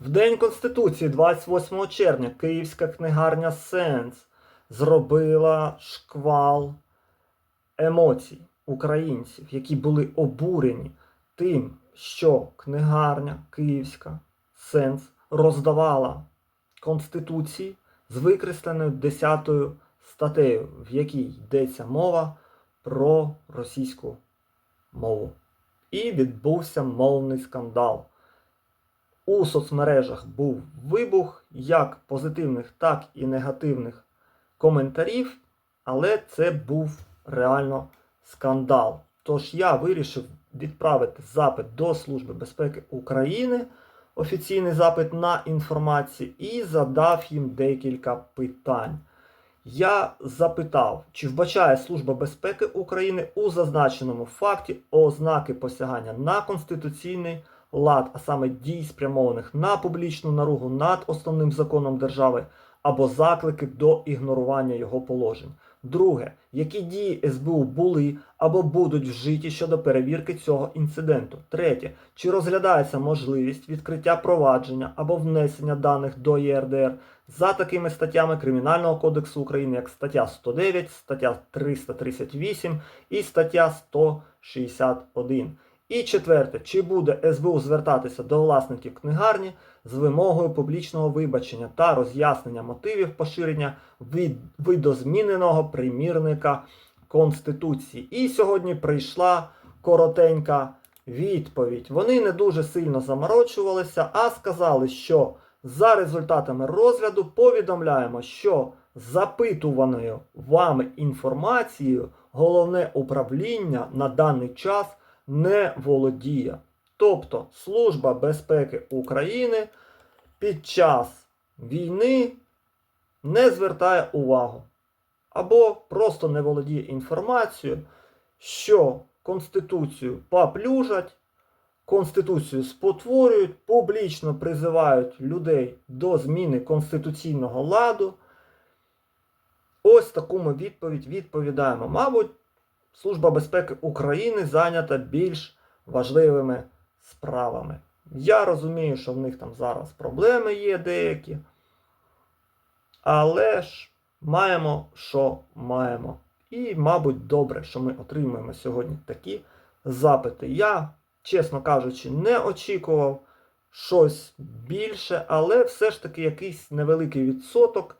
В День Конституції, 28 червня, Київська книгарня Сенс зробила шквал емоцій українців, які були обурені тим, що книгарня Київська Сенс роздавала Конституції з викресленою 10 статтею, в якій йдеться мова про російську мову. І відбувся мовний скандал. У соцмережах був вибух як позитивних, так і негативних коментарів, але це був реально скандал. Тож я вирішив відправити запит до Служби безпеки України, офіційний запит на інформацію, і задав їм декілька питань. Я запитав, чи вбачає Служба безпеки України у зазначеному факті ознаки посягання на конституційний лад, а саме дій, спрямованих на публічну наругу над основним законом держави або заклики до ігнорування його положень. Друге, які дії СБУ були або будуть вжиті щодо перевірки цього інциденту. Третє, чи розглядається можливість відкриття провадження або внесення даних до ЄРДР за такими статтями Кримінального кодексу України, як стаття 109, стаття 338 і стаття 161. І четверте, чи буде СБУ звертатися до власників книгарні з вимогою публічного вибачення та роз'яснення мотивів поширення від видозміненого примірника Конституції. І сьогодні прийшла коротенька відповідь. Вони не дуже сильно заморочувалися, а сказали, що за результатами розгляду повідомляємо, що запитуваною вами інформацією головне управління на даний час не володіє. Тобто Служба безпеки України під час війни не звертає увагу або просто не володіє інформацією, що Конституцію поплюжать, Конституцію спотворюють, публічно призивають людей до зміни конституційного ладу. Ось таку ми відповідь відповідаємо. Мабуть, Служба безпеки України зайнята більш важливими справами. Я розумію, що в них там зараз проблеми є деякі. Але ж маємо, що маємо. І, мабуть, добре, що ми отримуємо сьогодні такі запити. Я, чесно кажучи, не очікував щось більше, але все ж таки якийсь невеликий відсоток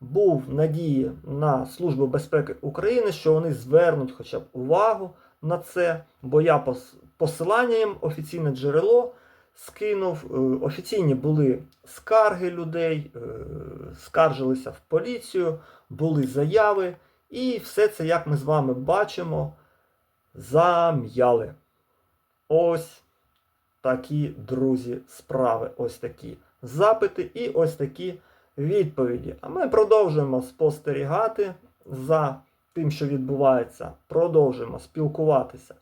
був надії на Службу безпеки України, що вони звернуть хоча б увагу на це, бо я пос- посилання їм офіційне джерело скинув. Е, Офіційні були скарги людей, е, скаржилися в поліцію, були заяви, і все це, як ми з вами бачимо, зам'яли. Ось такі, друзі, справи. Ось такі запити і ось такі відповіді. А ми продовжуємо спостерігати за тим, що відбувається. Продовжуємо спілкуватися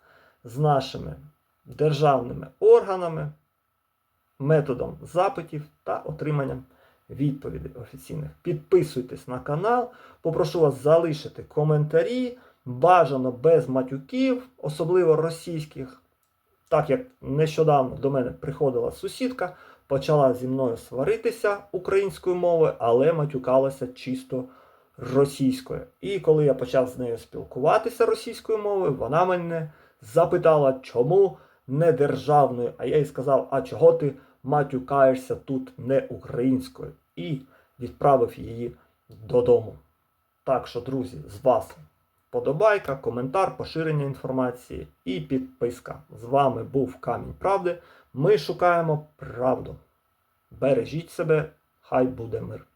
з нашими державними органами, методом запитів та отриманням відповідей офіційних. Підписуйтесь на канал, попрошу вас залишити коментарі, бажано без матюків, особливо російських. Так як нещодавно до мене приходила сусідка, почала зі мною сваритися українською мовою, але матюкалася чисто російською. І коли я почав з нею спілкуватися російською мовою, вона мене запитала, чому не державною. А я їй сказав, а чого ти матюкаєшся тут не українською? І відправив її додому. Так що, друзі, з вас подобайка, коментар, поширення інформації і підписка. З вами був Камінь Правди. Ми шукаємо правду. Бережіть себе, хай буде мир.